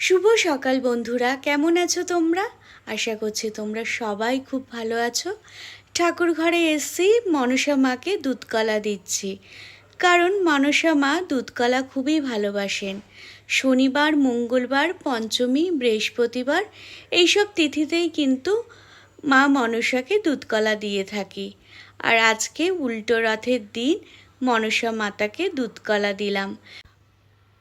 শুভ সকাল বন্ধুরা, কেমন আছো তোমরা? আশা করছি তোমরা সবাই খুব ভালো আছো। ঠাকুর ঘরে এসছি, মনসা মাকে দুধকলা দিচ্ছি। কারণ মনসা মা দুধকলা খুবই ভালোবাসেন। শনিবার, মঙ্গলবার, পঞ্চমী, বৃহস্পতিবার, এইসব তিথিতেই কিন্তু মা মনসাকে দুধকলা দিয়ে থাকি। আর আজকে উল্টো রথের দিন মনসা মাতাকে দুধকলা দিলাম।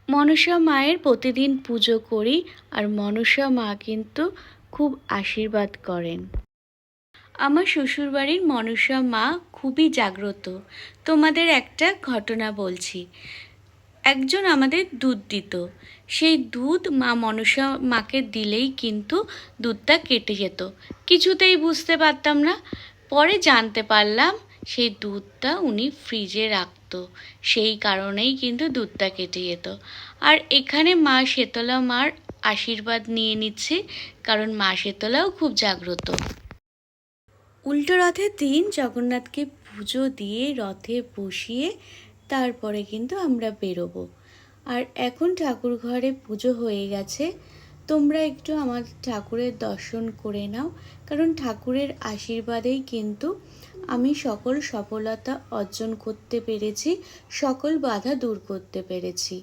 মনসা মায়ের প্রতিদিন পুজো করি আর মনসা মা কিন্তু খুব আশীর্বাদ করেন। আমার শ্বশুরবাড়ির মনসা মা খুবই জাগ্রত। তোমাদের একটা ঘটনা বলছি। একজন আমাদের দুধ দিত। সেই দুধ মা মনসা মাকে দিলেই কিন্তু দুধটা কেটে যেত। কিছুতেই বুঝতে পারতাম না। পরে জানতে পারলাম সেই দুধটা উনি ফ্রিজে রাখতো। সেই কারণেই কিন্তু দুধটা কেটে যেত। আর এখানে মা শেতলা মার আশীর্বাদ নিয়ে নিচ্ছি, কারণ মা শেতলাও খুব জাগ্রত। উল্টো রথের দিন জগন্নাথকে পুজো দিয়ে রথে বসিয়ে তারপরে কিন্তু আমরা বেরোবো। আর এখন ঠাকুর ঘরে পুজো হয়ে গেছে। তোমরা একটু আমার ঠাকুরের দর্শন করে নাও, কারণ ঠাকুরের আশীর্বাদেই কিন্তু আমি সকল সফলতা অর্জন করতে পেরেছি, সকল বাধা দূর করতে পেরেছি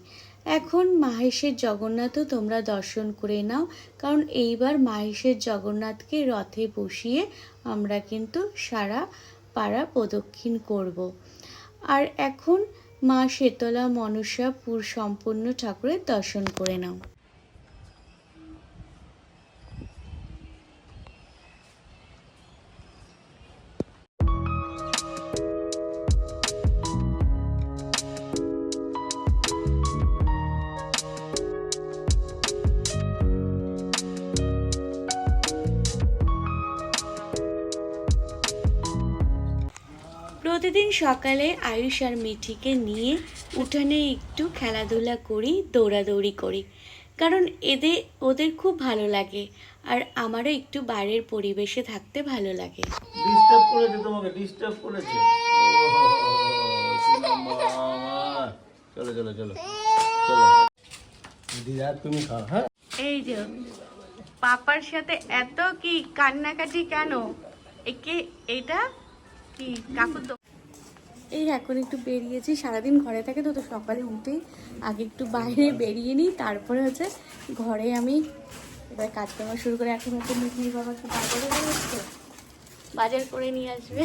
এখন মাহেশের জগন্নাথও তোমরা দর্শন করে নাও, কারণ এইবার মাহেশের জগন্নাথকে রথে বসিয়ে আমরা কিন্তু সারা পাড়া প্রদক্ষিণ করব। আর এখন মা শেতলা মনসা পুর সম্পূর্ণ ঠাকুরের দর্শন করে নাও প্রতিদিন সকালে আয়ুষ আর মিঠিকে নিয়ে উঠানে একটু খেলাধুলা করি দৌড়াদৌড়ি করি। কারণ এদের ওদের খুব ভালো লাগে আর আমারও একটু বাইরের পরিবেশে থাকতে ভালো লাগে। ডিস্টার্ব করেছে তোমাকে ডিস্টার্ব করেছে। ওহো, সোনা মা আমার। চলো চলো চলো। চলো দিদা তুমি খাও হ্যাঁ? এই যে পাপার সাথে এত কি কান্নাকাটি কেন? একে এটা কি কাকুর এই এখন একটু বেরিয়েছি, সারাদিন ঘরে থাকে তো তো সকালে উঠেই আগে একটু বাইরে বেরিয়ে নিই, তারপরে হচ্ছে ঘরে আমি এবার কাজকর্ম শুরু করে এখন হচ্ছে মিঠি বাবা একটু বাজারে বেরোচ্ছে বাজার করে নিয়ে আসবে।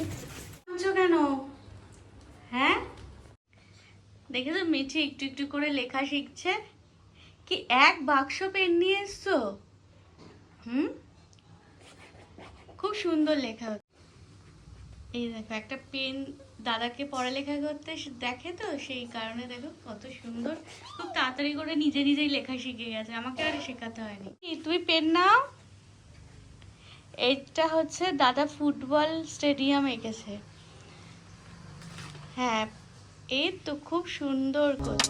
কেন? হ্যাঁ? দেখে তো মিঠি একটু একটু করে লেখা শিখছে? কি এক বাক্স পেন নিয়ে এসছো? হুম? খুব সুন্দর লেখা। এই দেখো, একটা পেন দাদাকে পড়ালেখা করতে দেখে তো? সেই কারণে দেখো কত সুন্দর। খুব তাড়াতাড়ি করে নিজে নিজেই লেখা শিখে গেছে। আমাকে আর শেখাতে হয়নি। তুই পেন নাও? এইটা হচ্ছে দাদা ফুটবল স্টেডিয়াম এঁকেছে। হ্যাঁ এই তো খুব সুন্দর করে।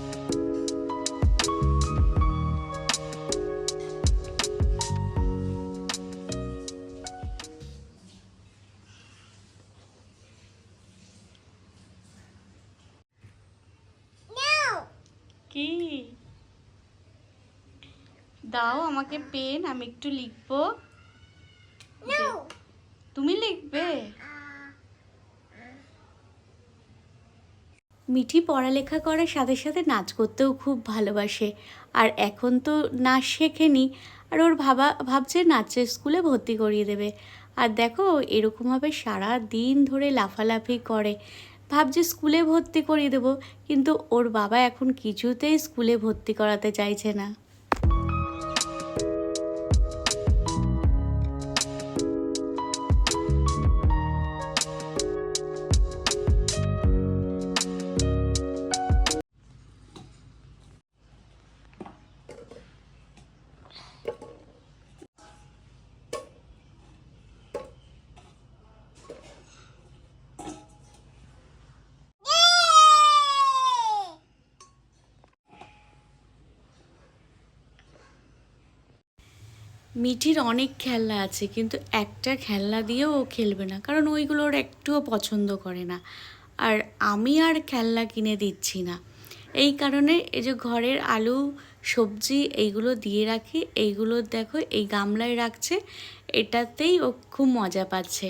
দাও আমাকে পেন আমি একটু লিখব। তুমি লিখবে? মিঠি পড়ালেখা করার সাথে সাথে নাচ করতেও খুব ভালোবাসে। আর এখন তো নাচ শেখেনি আর ওর ভাবা ভাবছে নাচের স্কুলে ভর্তি করিয়ে দেবে। আর দেখো এরকমভাবে সারা দিন ধরে লাফালাফি করে। ভাবছে স্কুলে ভর্তি করিয়ে দেবো কিন্তু ওর বাবা এখন কিছুতেই স্কুলে ভর্তি করাতে চাইছে না। মিঠির অনেক খেলনা আছে, কিন্তু একটা খেলনা দিয়েও ও খেলবে না, কারণ ওইগুলো ওর একটুও পছন্দ করে না। আর আমি আর খেলনা কিনে দিচ্ছি না। এই কারণে এই যে ঘরের আলু, সবজি এইগুলো দিয়ে রাখি, এইগুলো দেখো এই গামলায় রাখছে, এটাতেই ও খুব মজা পাচ্ছে।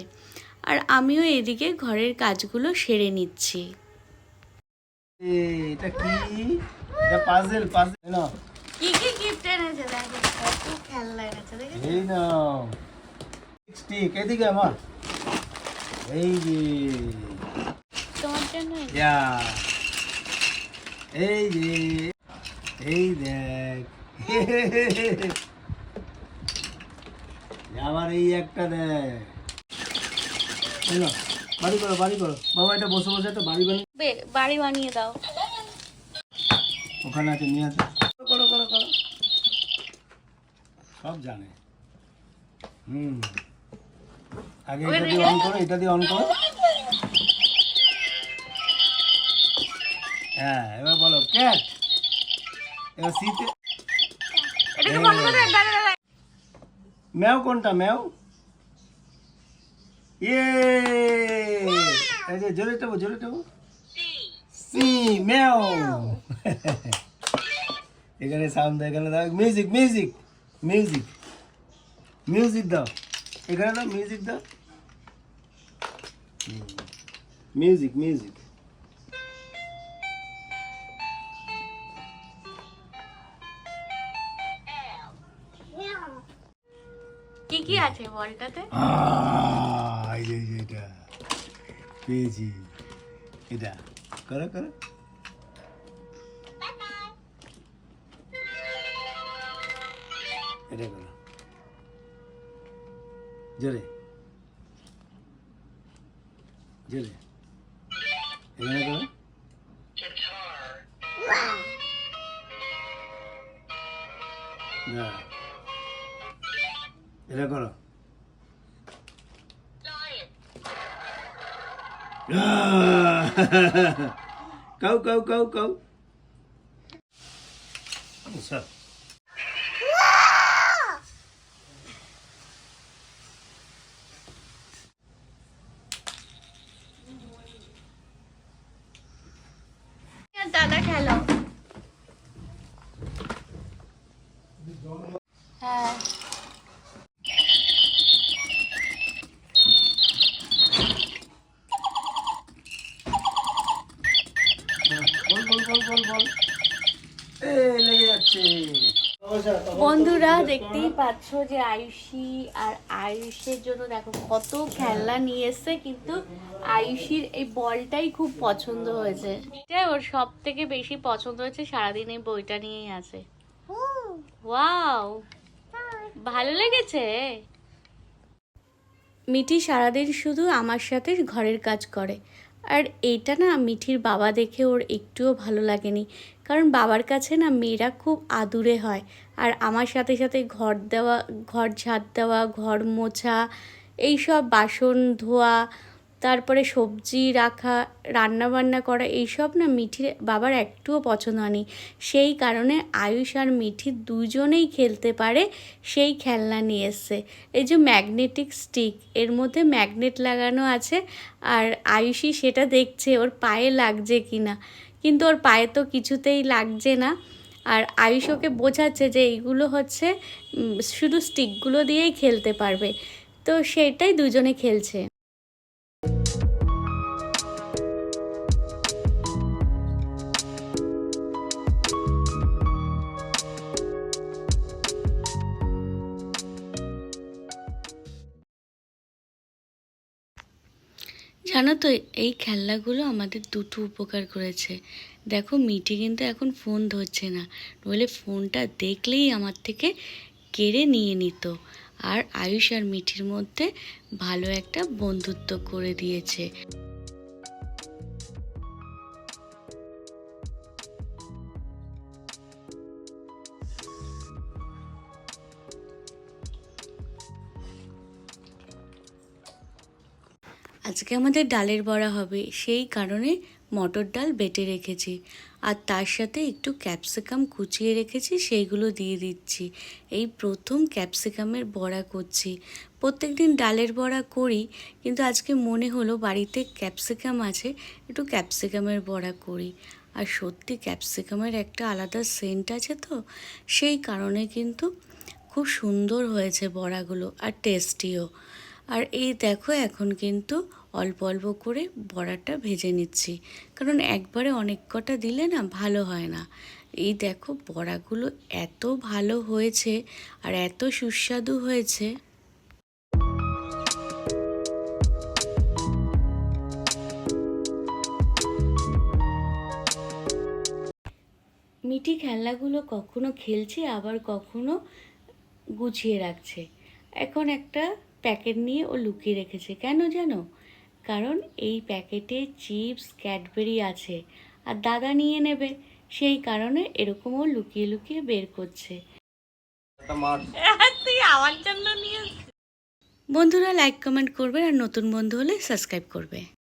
আর আমিও এদিকে ঘরের কাজগুলো সেরে নিচ্ছি। এটা কি? এনেছে দেখো কত খেলনা এনেছে দেখেছ? এই নাও। স্টিক এদিকে আমার? এই যে। তোমার জন্য ইয়া এই যে। এই দেখ। আবার এই একটা দেখ। বাড়ি করো বাড়ি করো। বাবা এটা বসে বসে একটা বাড়ি বানিয়ে বে- বাড়ি বানিয়ে দাও। ওখানে আছে নিয়ে আছে করো করো করো সব জানে। হুম। আগে এটা দিয়ে অন করো এটা দিয়ে অন করো। হ্যাঁ এবার বলো ক্যাট এবার শীতে ম্যাও কোনটা ম্যাও? ইয়ে! এই যে জোরে টাবো জোরে টাবো। সি ম্যাও। এখানে সাউন্ড এখানে মিউজিক মিউজিক মিউজিক মিউজিক দাও। এখানে দাও মিউজিক দাও। মিউজিক মিউজিক কি কি আছে বলটাতে? এই যে এটা। পেয়েছি। এটা। করো করো। এটা করো জোরে জোরে এখানে করো না এটা করো কাউ কাউ কাউ কাউ স্যার দাদা খেলো হ্যাঁ বল বল বল বল বল এ লেগে যাচ্ছে বন্ধুরা দেখতেই পাচ্ছ যে আয়ুষী আর আয়ুষের জন্য দেখো কত খেলনা নিয়ে এসছে, কিন্তু আয়ুষীর এই বলটাই খুব পছন্দ হয়েছে। এটা ওর সব থেকে বেশি পছন্দ হয়েছে সারাদিন এই বইটা নিয়েই আছে। ওয়াও! ভালো লেগেছে? মিঠি সারাদিন শুধু আমার সাথে ঘরের কাজ করে। আর এটা না মিঠির বাবা দেখে ওর একটুও ভালো লাগেনি। কারণ বাবার কাছে না মেয়েরা খুব আদুরে হয়। আর আমার সাথে সাথে ঘর দেওয়া, ঘর ঝাঁট দেওয়া, ঘর মোছা, এইসব বাসন ধোয়া তারপরে সবজি রাখা রান্না বান্না করা, এইসব না মিঠির বাবার একটুও পছন্দ হয়নি। সেই কারণে আয়ুষ আর মিঠি দুজনেই খেলতে পারে, সেই খেলনা নিয়ে এসছে। এই যে ম্যাগনেটিক স্টিক, এর মধ্যে ম্যাগনেট লাগানো আছে আর আয়ুষই সেটা দেখছে ওর পায়ে লাগছে কি না কিন্তু ওর পায়ে তো কিছুতেই লাগছে না আর আয়ুষ ওকে বোঝাচ্ছে যে এইগুলো হচ্ছে শুধু স্টিকগুলো দিয়েই খেলতে পারবে। তো সেটাই দুজনে খেলছে। জানো তো, এই খেলনাগুলো আমাদের দুটো উপকার করেছে। দেখো মিটি কিন্তু এখন ফোন ধরছে না। নইলে ফোনটা দেখলেই আমার থেকে কেড়ে নিয়ে নিত। আর আয়ুষ আর মিঠির মধ্যে ভালো একটা বন্ধুত্ব করে দিয়েছে। আজকে আমাদের ডালের বড়া হবে। সেই কারণে মটর ডাল বেটে রেখেছি। আর তার সাথে একটু ক্যাপসিকাম কুচিয়ে রেখেছি, সেইগুলো দিয়ে দিচ্ছি। এই প্রথম ক্যাপসিকামের বড়া করছি। প্রত্যেক দিন ডালের বড়া করি, কিন্তু আজকে মনে হলো বাড়িতে ক্যাপসিকাম আছে, একটু ক্যাপসিকামের বড়া করি। আর সত্যি ক্যাপসিকামের একটা আলাদা সেন্ট আছে তো, সেই কারণে কিন্তু খুব সুন্দর হয়েছে বড়াগুলো আর টেস্টিও। আর এই দেখো এখন কিন্তু অল্প অল্প করে বড়াটা ভেজে নিচ্ছি। কারণ একবারে অনেক কটা দিলে না ভালো হয় না। এই দেখো বড়াগুলো এত ভালো হয়েছে আর এত সুস্বাদু হয়েছে। মিটি খেলনাগুলো কখনো খেলছে, আবার কখনো গুছিয়ে রাখছে। এখন একটা প্যাকেট নিয়ে ও লুকিয়ে রেখেছে। কেন জানো? কারণ এই প্যাকেটে চিপস ক্যাডবেরি আছে। আর দাদা নিয়ে নেবে। সেই কারণে এরকমও ও লুকিয়ে লুকিয়ে বের করছে। বন্ধুরা লাইক কমেন্ট করবে। আর নতুন বন্ধু হলে সাবস্ক্রাইব করবে।